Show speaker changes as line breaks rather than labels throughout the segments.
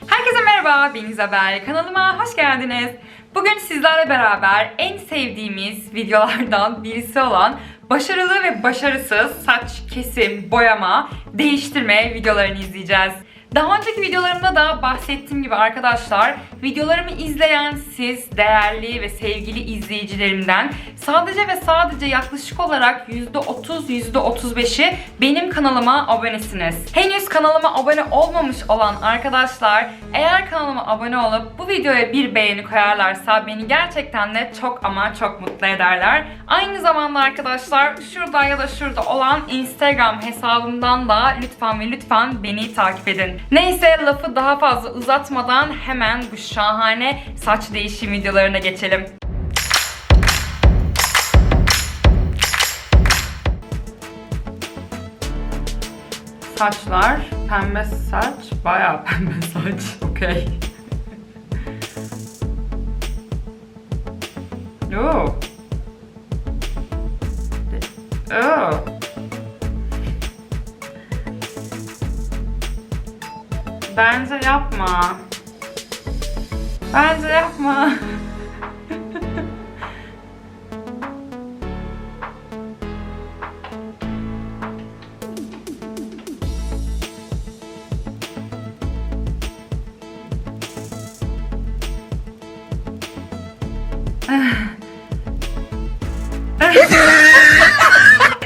Herkese merhaba, ben İzabel. Kanalıma hoş geldiniz. Bugün sizlerle beraber en sevdiğimiz videolardan birisi olan başarılı ve başarısız saç kesim, boyama, değiştirme videolarını izleyeceğiz. Daha önceki videolarımda da bahsettiğim gibi arkadaşlar, videolarımı izleyen siz değerli ve sevgili izleyicilerimden sadece ve sadece yaklaşık olarak %30, %35'i benim kanalıma abonesiniz. Henüz kanalıma abone olmamış olan arkadaşlar eğer kanalıma abone olup bu videoya bir beğeni koyarlarsa beni gerçekten de çok ama çok mutlu ederler. Aynı zamanda arkadaşlar şurada ya da şurada olan Instagram hesabımdan da lütfen ve lütfen beni takip edin. Neyse lafı daha fazla uzatmadan hemen bu şahane saç değişim videolarına geçelim. Saçlar, pembe saç, bayağı pembe saç. Okey. Oo. Oo. Bence yapma. Bence yapma.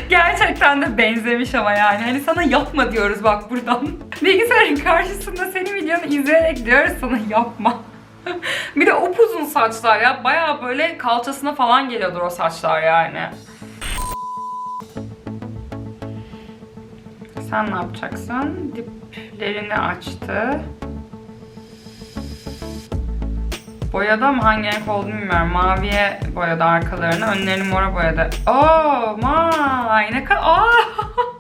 Gerçekten de benzemiş ama yani. Hani sana yapma diyoruz bak buradan. Bilgisayarın karşısında senin videonu izleyerek diyoruz sana yapma. bir de upuzun saçlar ya. Baya böyle kalçasına falan geliyordur o saçlar yani. Sen ne yapacaksın? Diplerini açtı. Boyadı ama hangi renk olduğunu bilmiyorum. Maviye boyadı arkalarını, önlerini mora boyadı. Oh my ne kadar... Aa!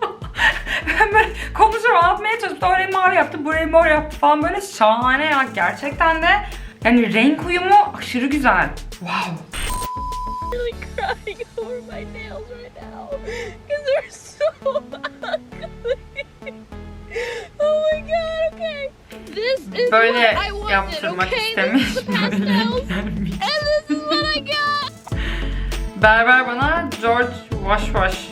ben böyle konuşuyorum, anlatmaya çalıştım. Orayı mavi yaptı, burayı mor yaptı falan böyle şahane ya. Gerçekten de yani renk uyumu aşırı güzel. Wow. Böyle yaptırmak istemiş. Böyle gelmiş. Berber bana George Wash Wash.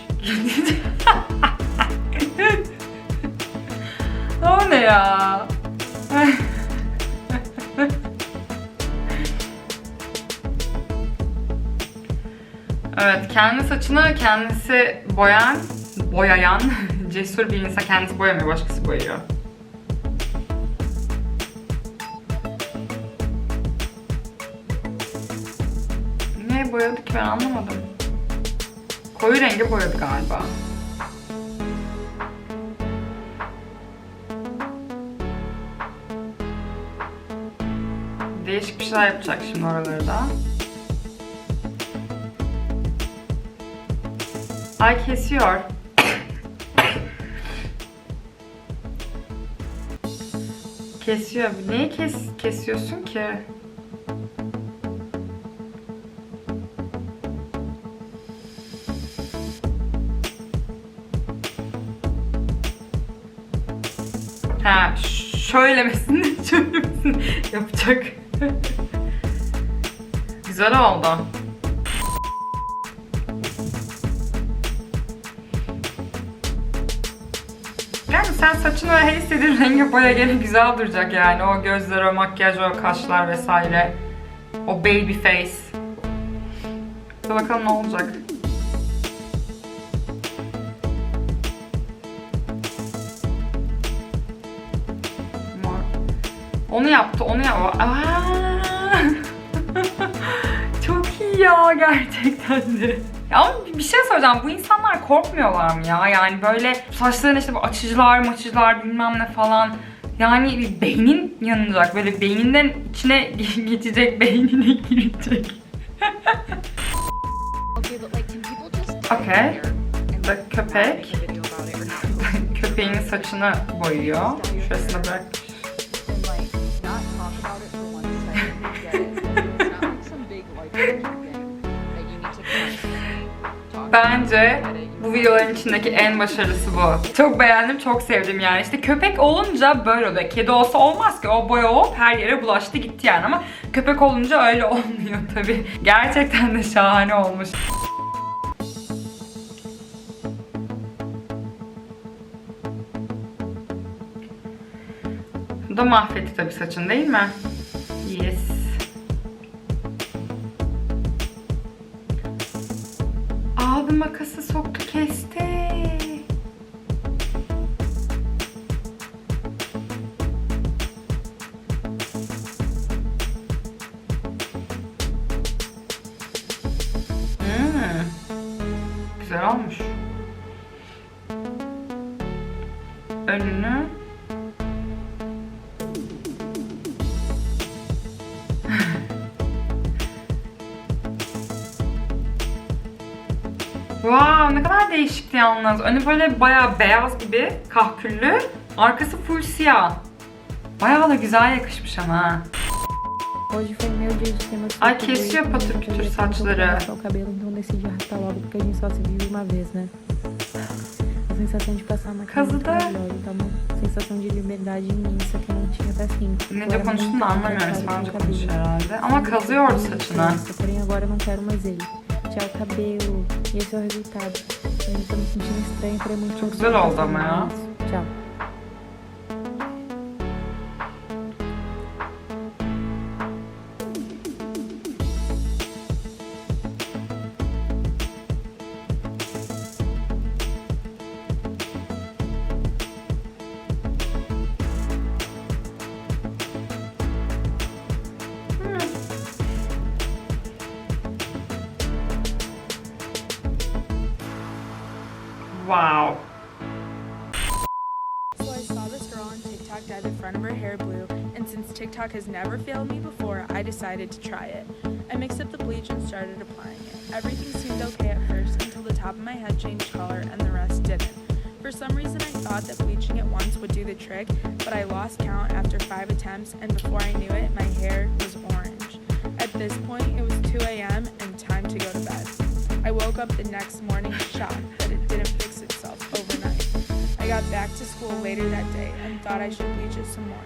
Ne ya? evet, kendi saçını kendisi boyan, boyayan cesur bir insan kendisi boyamıyor, başkası boyuyor. Ne boyadı ki ben anlamadım. Koyu rengi boyadı galiba. Değişik bir şeyler yapacak şimdi oraları da. Ay kesiyor. Kesiyor. Neyi kes kesiyorsun ki? Ha, ş- şöylemesini, şöylemesini yapacak. Güzel oldu. Yani sen saçını her istediğin renge boya gene güzel duracak yani. O gözler, o makyaj, o kaşlar vesaire. O baby face. Bakalım ne olacak. Onu yaptı, onu yaptı. Aa! Çok iyi ya gerçekten de. Ya ama bir şey söyleyeceğim. Bu insanlar korkmuyorlar mı ya? Yani böyle saçlarına işte bu açıcılar, maçıcılar bilmem ne falan. Yani bir beynin yanacak. Böyle beyninden içine geçecek, beynine girecek.
Okay.
The köpek. Köpeğin saçını boyuyor. Şurasına bırak. Bence bu videoların içindeki en başarılısı bu. Çok beğendim, çok sevdim yani. İşte köpek olunca böyle oluyor. Kedi olsa olmaz ki. O boya hop her yere bulaştı gitti yani ama köpek olunca öyle olmuyor tabii. Gerçekten de şahane olmuş. Bu da mahvetti tabii saçın değil mi? Makası soktu kesti. Hmm. Güzel olmuş. Önünü değişikti yalnız. Önü böyle bayağı beyaz gibi, kahküllü. Arkası full siyah. Bayağı da güzel yakışmış ama.
Hoje foi meu dia de
Ai,
queria
saçları.
o cabelo, então decidi raspar logo porque a gente só se vive uma vez, né? A sensação de passar uma
Caso
muito
da-
então uma sensação de liberdade imensa que eu não tinha até assim.
Ne
Eu
de konuştuğunu anlamıyorum.
cabelo.
konuşuyor herhalde. Ama kazıyordu saçını.
Porém agora eu não quero mais ele. Tchau cabelo. E esse é o resultado.
Çok güzel oldu ama ya.
isso.
Wow.
So I saw this girl on TikTok dye the front of her hair blue, and since TikTok has never failed me before, I decided to try it. I mixed up the bleach and started applying it. Everything seemed okay at first until the top of my head changed color and the rest didn't. For some reason, I thought that bleaching it once would do the trick, but I lost count after five attempts, and before I knew it, my hair was orange. At this point, it was 2 a.m. and time to go to bed. I woke up the next morning shocked I got back to school later that day and thought I should bleach it some more.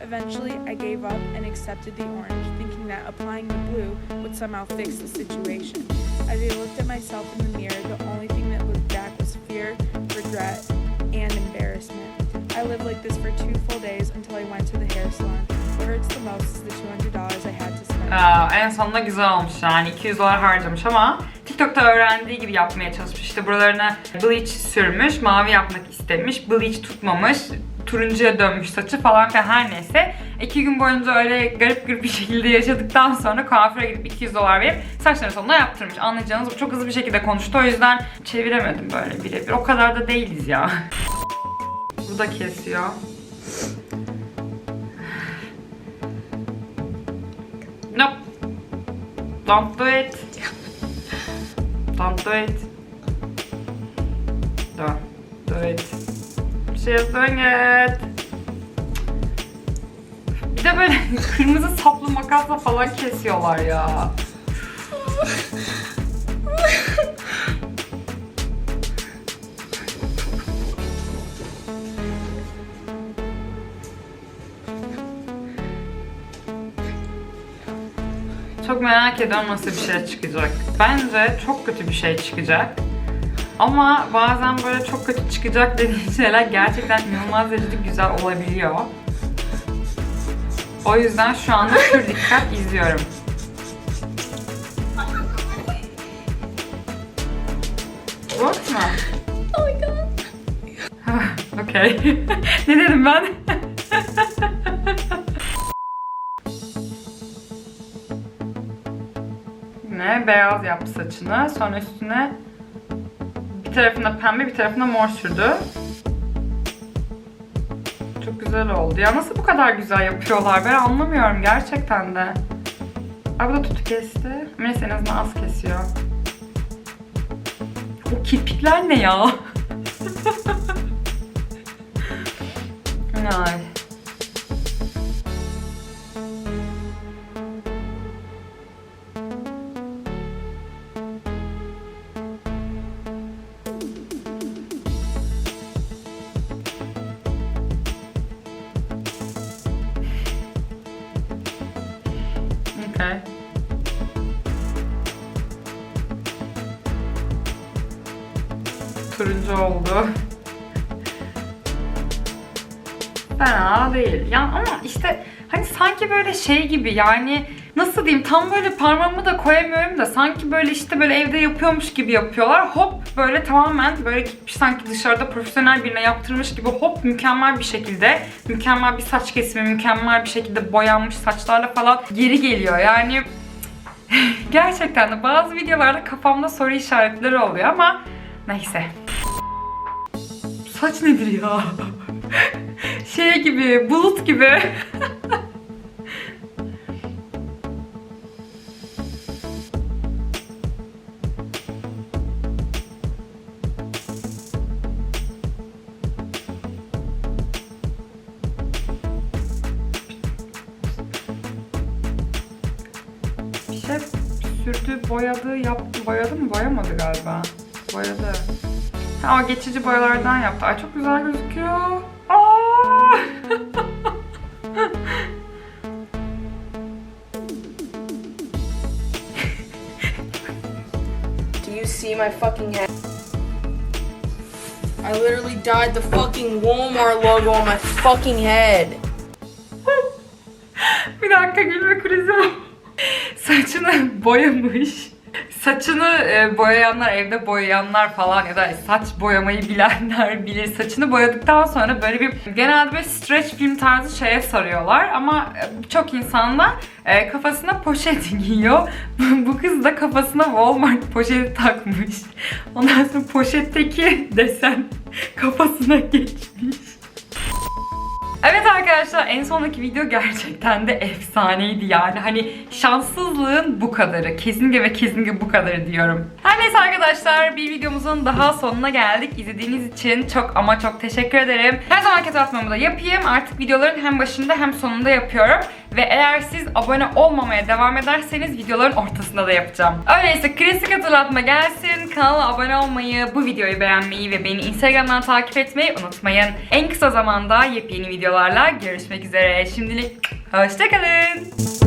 Eventually, I gave up and accepted the orange, thinking that applying the blue would somehow fix the situation. As I looked at myself in the mirror, the only thing that looked back was fear, regret, and embarrassment. I lived like this for two full days until I went to the hair salon. What hurts the most is the $200 I had to spend.
Aa, en sonunda güzel olmuş yani 200 dolar harcamış ama TikTok'ta öğrendiği gibi yapmaya çalışmış. İşte buralarına bleach sürmüş, mavi yapmak istemiş, bleach tutmamış, turuncuya dönmüş saçı falan filan her neyse. iki gün boyunca öyle garip garip bir şekilde yaşadıktan sonra kuaföre gidip 200 dolar verip saçlarını sonunda yaptırmış. Anlayacağınız bu çok hızlı bir şekilde konuştu o yüzden çeviremedim böyle birebir. O kadar da değiliz ya. bu da kesiyor. Nope. Don't do it. Don't do it. She's doing it. Bir de böyle kırmızı saplı makasla falan kesiyorlar ya. Merak ediyorum nasıl bir şey çıkacak. Bence çok kötü bir şey çıkacak. Ama bazen böyle çok kötü çıkacak dediğin şeyler gerçekten inanılmaz derecede güzel olabiliyor. O yüzden şu anda pür dikkat izliyorum. Works mu?
Oh my god.
Okey. ne dedim ben? Yine beyaz yaptı saçını. Sonra üstüne bir tarafına pembe bir tarafına mor sürdü. Çok güzel oldu. Ya nasıl bu kadar güzel yapıyorlar ben anlamıyorum gerçekten de. Ay bu da tutu kesti. Neyse en azından az kesiyor. O kirpikler ne ya? Ay. Turuncu oldu. Fena değil. Yani ama işte hani sanki böyle şey gibi yani nasıl diyeyim tam böyle parmağımı da koyamıyorum da sanki böyle işte böyle evde yapıyormuş gibi yapıyorlar. Hop böyle tamamen böyle gitmiş sanki dışarıda profesyonel birine yaptırmış gibi hop mükemmel bir şekilde mükemmel bir saç kesimi mükemmel bir şekilde boyanmış saçlarla falan geri geliyor. Yani gerçekten de bazı videolarda kafamda soru işaretleri oluyor ama neyse. Saç nedir ya? şey gibi, bulut gibi. Bir şey sürdü, boyadı, yaptı. Boyadı mı? Boyamadı galiba. Boyadı. Ha, o geçici boyalardan yaptı. Ay çok güzel gözüküyor. Aa!
Do you see my fucking head? I literally dyed the fucking Walmart logo on my fucking head.
Bir dakika gülme krizi. Saçını boyamış. Saçını e, boyayanlar, evde boyayanlar falan ya da saç boyamayı bilenler bilir. Saçını boyadıktan sonra böyle bir genelde böyle stretch film tarzı şeye sarıyorlar ama e, çok insan da e, kafasına poşet giyiyor. Bu kız da kafasına Walmart poşeti takmış. Ondan sonra poşetteki desen kafasına geçmiş. Evet arkadaşlar en sondaki video gerçekten de efsaneydi yani hani şanssızlığın bu kadarı kesinlikle ve kesinlikle bu kadarı diyorum. Her neyse arkadaşlar bir videomuzun daha sonuna geldik. İzlediğiniz için çok ama çok teşekkür ederim. Her zaman hatırlatmamı da yapayım artık videoların hem başında hem sonunda yapıyorum. Ve eğer siz abone olmamaya devam ederseniz videoların ortasında da yapacağım. Öyleyse klasik hatırlatma gelsin. Kanala abone olmayı, bu videoyu beğenmeyi ve beni Instagram'dan takip etmeyi unutmayın. En kısa zamanda yepyeni videolarla görüşmek üzere. Şimdilik hoşçakalın.